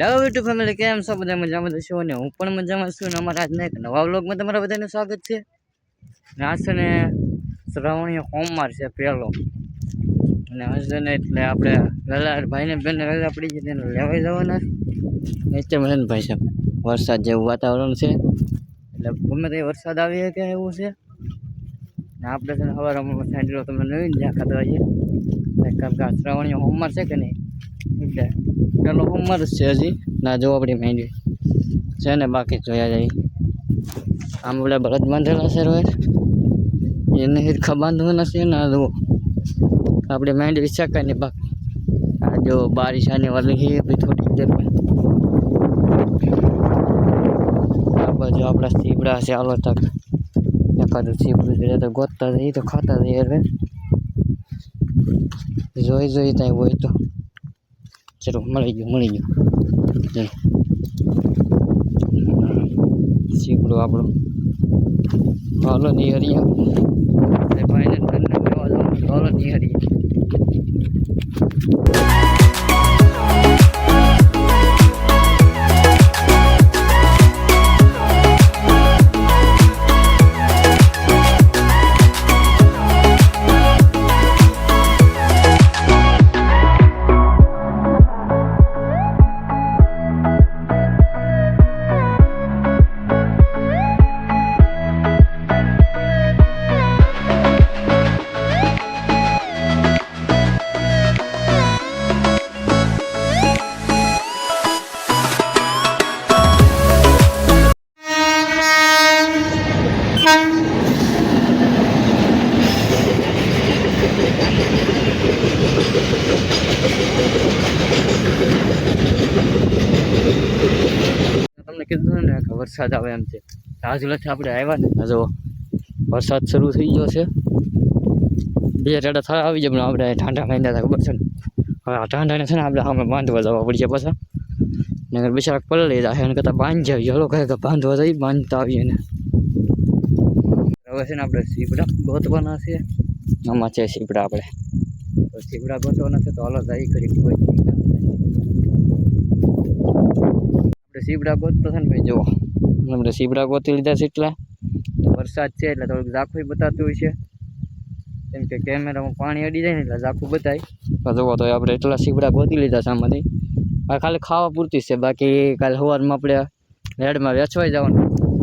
YouTube family કેમ છો? બધા મજામાં? છો ને હું પણ મજામાં છું. ને અમારા આજના એક નવા વ્લોગમાં તમારા બધાનું સ્વાગત છે. આજ છે ને શ્રાવણીય હોમવાર છે પહેલો. અને હશે ને એટલે આપણે વહેલા ભાઈને બેન વહેલા પડી છે, તેને લેવાઈ જવાના નીચે મળે ભાઈ સાહેબ, વરસાદ જેવું વાતાવરણ છે. એટલે ગમે તે વરસાદ આવી શકે એવું છે. ને આપણે છે ને સવારમાં સાંજલો તમે નવીન જ્યાં ખાતા હોઈએ કારણ કે આ શ્રાવણીય હોમવાર છે કે નહીં? પેલો ઉંમર છે હજી. ના જો આપણી માંડવી છે ને બાકી જોયા જાય. આમ બધા બળદ બાંધેલા છે રોહિત એને હિરખા બાંધવાના છે ને જુઓ. આપણે માંડવી શકાય બાકી આ જો બારિશ આની વાલી છે બી થોડીક દેર આ બાજુ આપણા સીબડા છે આલો તક. એકાદું સીબડું જોઈએ તો ગોતતા જઈએ તો ખાતા જઈએ રે જોઈ જોઈ ત્યાં હોય તો. ચલો મળી ગયું મળી ગયું. ચલો. સીપડું આપણું. હાલો નહીં એ કીધું ને કે વરસાદ આવે એમ છે. રાજુલાથી આપણે આવ્યા ને, આ વરસાદ શરૂ થઈ ગયો છે. બે ટાડા થયા આવી જાય પણ આપણે ઠાંડા માંડ્યા હતા, ખબર છે ને? હવે આ ઠાંડાને છે ને આપણે અમે બાંધવા જવા પડશે પાછા. નગર બિચારા પલળી જાય એને કરતાં બાંધી જાવી હલો કહે કે બાંધવા જઈ બાંધતા આવીએ ને હવે છે ને આપણે સીપડા ગોતવાના છે. આમાં છે સીપડા આપણે. તો સીપડા ગોતવાના છે, તો હાલો જાય કરી કોઈ આપણે સીબડા ગોતતો છે ને ભાઈ જુઓ. આપણે સીબડા ગોતી લીધા છે એટલા? વરસાદ છે એટલે થોડુંક ઝાખું બતાતું હોય છે. કેમ કે કેમેરામાં પાણી અડી જાય ને એટલે ઝાખું બતાય. જુઓ તો આપણે એટલા સીબડા ગોતી લીધા છે આમાંથી. આ ખાલી ખાવા પૂરતી છે બાકી કાલે સવારમાં આપણે રેડમાં વેચવાઈ જવાનું.